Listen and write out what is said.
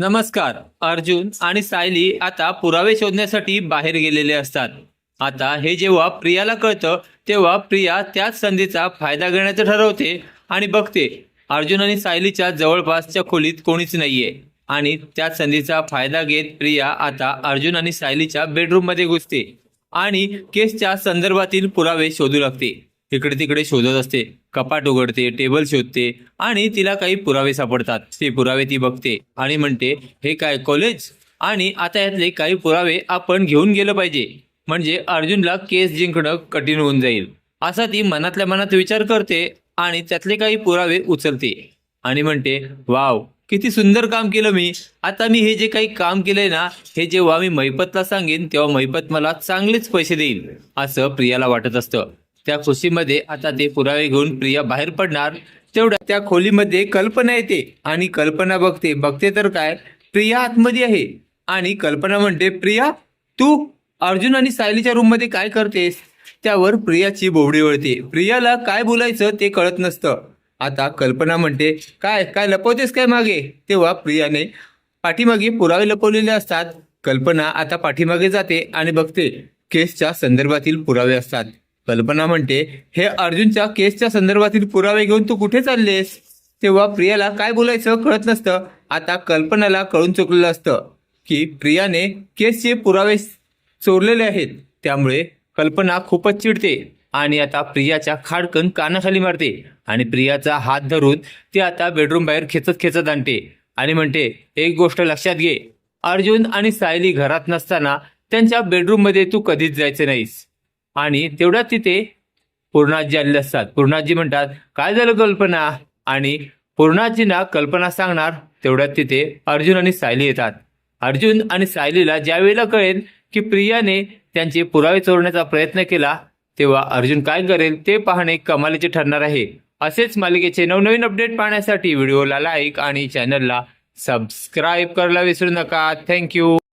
नमस्कार अर्जुन आणि सायली आता पुरावे शोधण्यासाठी बाहेर गेलेले असतात. आता हे जेव्हा प्रियाला कळतं तेव्हा प्रिया त्याच संधीचा फायदा घेण्याचं ठरवते आणि बघते. अर्जुन आणि सायलीच्या जवळपासच्या खोलीत कोणीच नाहीये आणि त्याच संधीचा फायदा घेत प्रिया आता अर्जुन आणि सायलीच्या बेडरूममध्ये घुसते आणि केसच्या संदर्भातील पुरावे शोधू लागते. इकडे तिकडे शोधत असते. कपाट उघडते टेबल शोधते आणि तिला काही पुरावे सापडतात. ते पुरावे ती बघते आणि म्हणते हे काय कॉलेज आणि आता यातले काही पुरावे आपण घेऊन गेलं पाहिजे. म्हणजे अर्जुनला केस जिंकणं कठीण होऊन जाईल. असा ती मनातल्या मनात विचार करते आणि त्यातले काही पुरावे उचलते आणि म्हणते वाव किती सुंदर काम केलं मी. आता मी हे जे काही काम केलंय ना हे जेव्हा मी मैपतला सांगेन तेव्हा मैपत मला चांगलेच पैसे देईल. असं प्रियाला वाटत असतं. त्या खुशीमध्ये आता ते पुरावे घेऊन प्रिया बाहेर पडणार. तेवढ्या त्या खोलीमध्ये कल्पना येते आणि कल्पना बघते. बघते तर काय? प्रिया आतमध्ये आहे. आणि कल्पना म्हणते प्रिया तू अर्जुन आणि सायलीच्या रूममध्ये काय करतेस? त्यावर प्रियाची बोबडी वळते. प्रियाला काय बोलायचं ते कळत नसतं. आता कल्पना म्हणते काय काय लपवतेस काय मागे? तेव्हा प्रियाने पाठीमागे पुरावे लपवलेले असतात. कल्पना आता पाठीमागे जाते आणि बघते केसच्या संदर्भातील पुरावे असतात. कल्पना म्हणते हे अर्जुनच्या केसच्या संदर्भातील पुरावे घेऊन तू कुठे चाललेस? तेव्हा प्रियाला काय बोलायचं कळत नसतं. आता कल्पनाला कळून चुकलेलं असतं की प्रियाने केसचे पुरावे चोरलेले आहेत. त्यामुळे कल्पना खूपच चिडते आणि आता प्रियाच्या खाडकन कानाखाली मारते आणि प्रियाचा हात धरून ती आता बेडरूम बाहेर खेचत खेचत आणते आणि म्हणते एक गोष्ट लक्षात घे. अर्जुन आणि सायली घरात नसताना त्यांच्या बेडरूममध्ये तू कधीच जायचं नाहीस. आणि तेवढ्यात तिथे पूर्णाजी आलेले असतात. पूर्णाजी म्हणतात काय झालं कल्पना? आणि पूर्णाजींना कल्पना सांगणार तेवढ्यात तिथे अर्जुन आणि सायली येतात. अर्जुन आणि सायलीला ज्यावेळेला कळेल की प्रियाने त्यांचे पुरावे चोरण्याचा प्रयत्न केला तेव्हा अर्जुन काय करेल ते पाहणे कमालीचे ठरणार आहे. असेच मालिकेचे नवनवीन अपडेट पाहण्यासाठी व्हिडिओला लाईक आणि चॅनलला सबस्क्राईब करायला विसरू नका. थँक्यू.